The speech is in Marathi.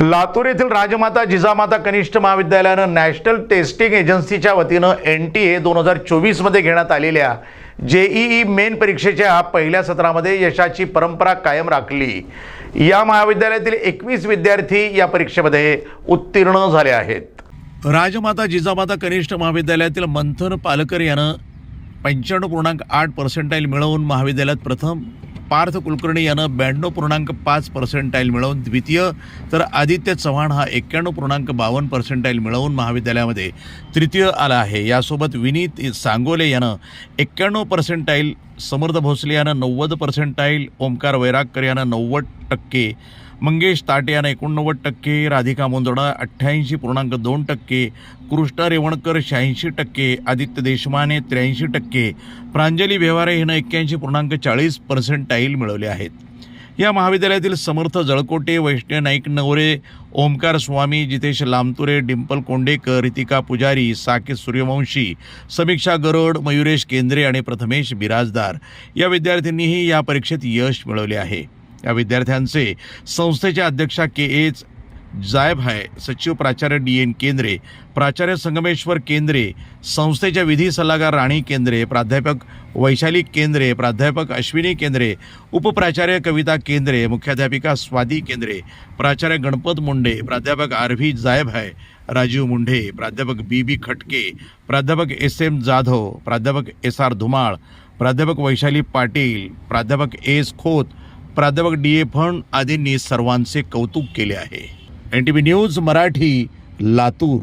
लातूर येथील राजमाता जिजामाता कनिष्ठ महाविद्यालयानं नॅशनल टेस्टिंग एजन्सीच्या वतीनं एन टी ए दोन हजार चोवीसमध्ये घेण्यात आलेल्या जेईई मेन परीक्षेच्या पहिल्या सत्रामध्ये यशाची परंपरा कायम राखली. या महाविद्यालयातील एकवीस विद्यार्थी या परीक्षेमध्ये उत्तीर्ण झाले आहेत. राजमाता जिजामाता कनिष्ठ महाविद्यालयातील मंथन पालकर यानं पंच्याण्णव पूर्णांक आठ पर्सेंटाईल मिळवून महाविद्यालयात प्रथम पार्थ कुलकर्णी यानं ब्याण्णव पूर्णांक पाच पर्सेंटाईल मिळवून द्वितीय तर आदित्य चव्हाण हा एक्क्याण्णव पूर्णांक बावन्न पर्सेंटाईल मिळवून महाविद्यालयामध्ये तृतीय आला आहे. यासोबत विनीत सांगोले यानं एक्क्याण्णव पर्सेंटाईल समर्थ भोसले यानं नव्वद पर्सेंटाईल ओमकार वैरागकर यानं नव्वद टक्के मंगेश ताटे यानं एकोणनव्वद टक्के राधिका मोंदडा अठ्ठ्याऐंशी पूर्णांक दोन टक्के कृष्णा रेवणकर शहाऐंशी टक्के आदित्य देशमाने त्र्याऐंशी टक्के प्रांजली व्यवहारे हिनं एक्क्याऐंशी पूर्णांक चाळीस पर्सेंटाईल मिळवले आहेत. या महाविद्यालयातील समर्थ जळकोटे वैष्णव नाईक नवरे ओमकार स्वामी जितेश लामतुरे डिंपल कोंडेकर रितिका पुजारी साकेत सूर्यवंशी समीक्षा गरड मयुरेश केंद्रे आणि प्रथमेश बिराजदार या विद्यार्थ्यांनीही या परीक्षेत यश मिळवले आहे. या विद्यार्थ्यांचे संस्थेच्या अध्यक्षा के एच जायब आहे सचिव प्राचार्य डी एन केंद्रे प्राचार्य संगमेश्वर केंद्रे संस्थेच्या विधी सल्लागार राणी केंद्रे प्राध्यापक वैशाली केंद्रे प्राध्यापक अश्विनी केंद्रे उपप्राचार्य कविता केंद्रे मुख्याध्यापिका स्वाती केंद्रे प्राचार्य गणपत मुंडे प्राध्यापक आर व्ही जायब आहे राजीव मुंढे प्राध्यापक बी बी खटके प्राध्यापक एस एम जाधव प्राध्यापक एस आर धुमाळ प्राध्यापक वैशाली पाटील प्राध्यापक एस खोत प्राध्यापक डी ए फण आदींनी सर्वांचे कौतुक केले आहे. N T V news Marathi Latur.